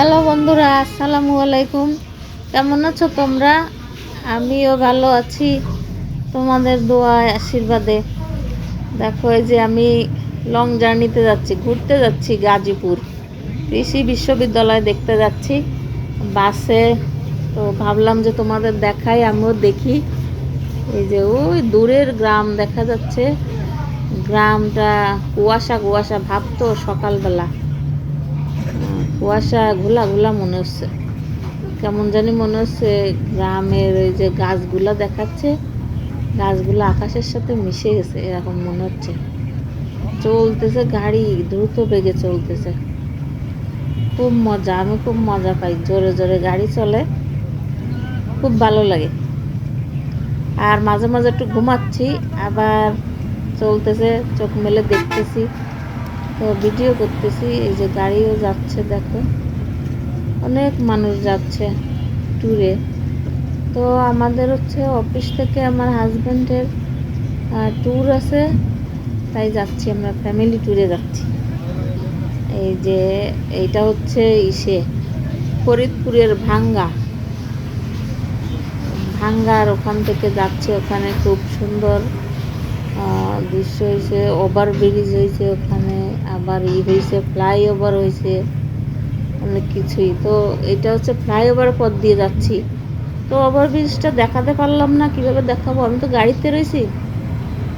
Hello বন্ধুরা, আসসালামু আলাইকুম। কেমন আছো তোমরা? আমিও ভালো আছি তোমাদের দোয়ায় আশীর্বাদে। দেখো, এই যে আমি লং জার্নিতে যাচ্ছি, ঘুরতে যাচ্ছি গাজীপুর। কৃষি বিশ্ববিদ্যালয় দেখতে যাচ্ছি। বাসে তো ভাবলাম যে তোমাদের দেখাই, আমিও দেখি। এই যে ওই দূরের গ্রাম দেখা যাচ্ছে। গ্রামটা কুয়াশা কুয়াশা, ভাবতো সকালবেলা। কুয়াশা ঘোলা ঘোলা মনে হচ্ছে। কেমন জানি মনে হচ্ছে গ্রামের ওই যে গাছগুলা দেখাচ্ছে, গাছগুলো আকাশের সাথে মিশে গেছে, এরকম মনে হচ্ছে। চলতেছে গাড়ি, দ্রুত বেগে চলতেছে। খুব মজা, আমি খুব মজা পাই, জোরে জোরে গাড়ি চলে। খুব ভালো লাগে। আর মাঝে মাঝে একটু ঘুমাচ্ছি, আবার চলতেছে, চোখ মেলে দেখতেছি। তো ভিডিও করতেছি, এই যে গাড়িও যাচ্ছে দেখো। অনেক মানুষ যাচ্ছে ট্যুরে তো আমাদের হচ্ছে অফিস থেকে আমার হাজব্যান্ডের ট্যুর আছে, তাই যাচ্ছি আমরা ফ্যামিলি ট্যুরে যাচ্ছি। এই যে এইটা হচ্ছে ইসে, ফরিদপুরের ভাঙ্গা। ভাঙ্গার ওখান থেকে যাচ্ছে, ওখানে খুব সুন্দর দৃশ্য হয়েছে ওভার ব্রিজ হয়েছে ওখানে। আবার ই হয়েছে ফ্লাইওভার হয়েছে অনেক কিছুই। তো এটা হচ্ছে ফ্লাইওভার পথ দিয়ে যাচ্ছি। তো ওভার ব্রিজটা দেখাতে পারলাম না, কীভাবে দেখাবো? আমি তো গাড়িতে রয়েছি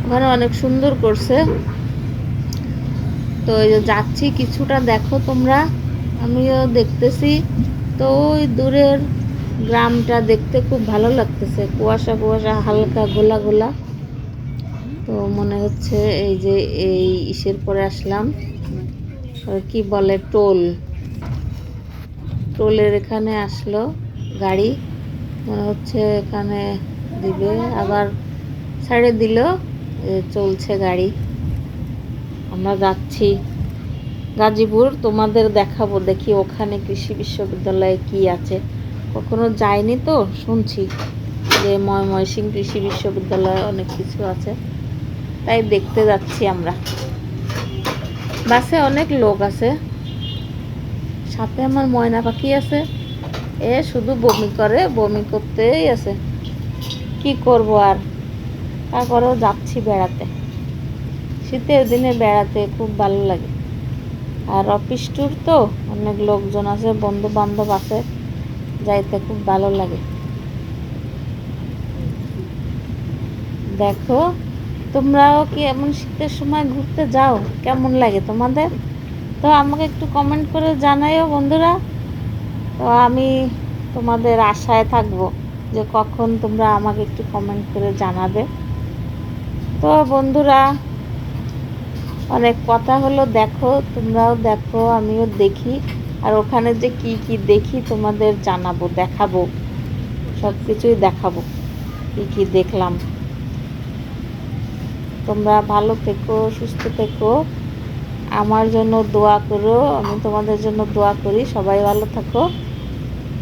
ওখানে অনেক সুন্দর করছে। তো এই যে যাচ্ছি, কিছুটা দেখো তোমরা। আমিও দেখতেছি। তো ওই দূরের গ্রামটা দেখতে খুব ভালো লাগতেছে। কুয়াশা কুয়াশা, হালকা, গোলা গোলা। তো মনে হচ্ছে এই যে এই ইসের পরে আসলাম। কি বলে, টোল। টোলের এখানে আসলো গাড়ি। মনে হচ্ছে এখানে দিবে। আবার সাইডে দিল চলছে গাড়ি। আমরা যাচ্ছি। গাজীপুর, তোমাদের দেখাবো, দেখি ওখানে কৃষি বিশ্ববিদ্যালয়ে কি আছে। কখনো যাইনি তো? শুনছি যে ময়মনসিংহ কৃষি বিশ্ববিদ্যালয়ে অনেক কিছু আছে। তাই দেখতে যাচ্ছি আমরা। বাসে অনেক লোক আছে। সাথে আমার ময়না পাখি আছে। এ শুধু বমি করে, বমি করতেই আছে। কি করব আর? তারপরেও যাচ্ছি বেড়াতে। শীতের দিনে বেড়াতে খুব ভালো লাগে। আর অফিস ট্যুর তো, অনেক লোকজন আছে বন্ধু বান্ধব আছে, যাইতে খুব ভালো লাগে। দেখো তোমরাও কি এমন শীতের সময় ঘুরতে যাও? কেমন লাগে তোমাদের? তো আমাকে একটু কমেন্ট করে জানাইও বন্ধুরা। তো আমি তোমাদের আশায় থাকব যে কখন তোমরা আমাকে একটু কমেন্ট করে জানাবে। তো বন্ধুরা, অনেক কথা হলো, দেখো, তোমরাও দেখো, আমিও দেখি। আর ওখানে যে কি কি দেখি তোমাদের জানাব, দেখাবো সব কিছুই দেখাবো, কি কি দেখলাম। তোমরা ভালো থেকো, সুস্থ থেকো। আমার জন্য দোয়া করো, আমি তোমাদের জন্য দোয়া করি, সবাই ভালো থাকো।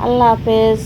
আল্লাহ হাফেজ।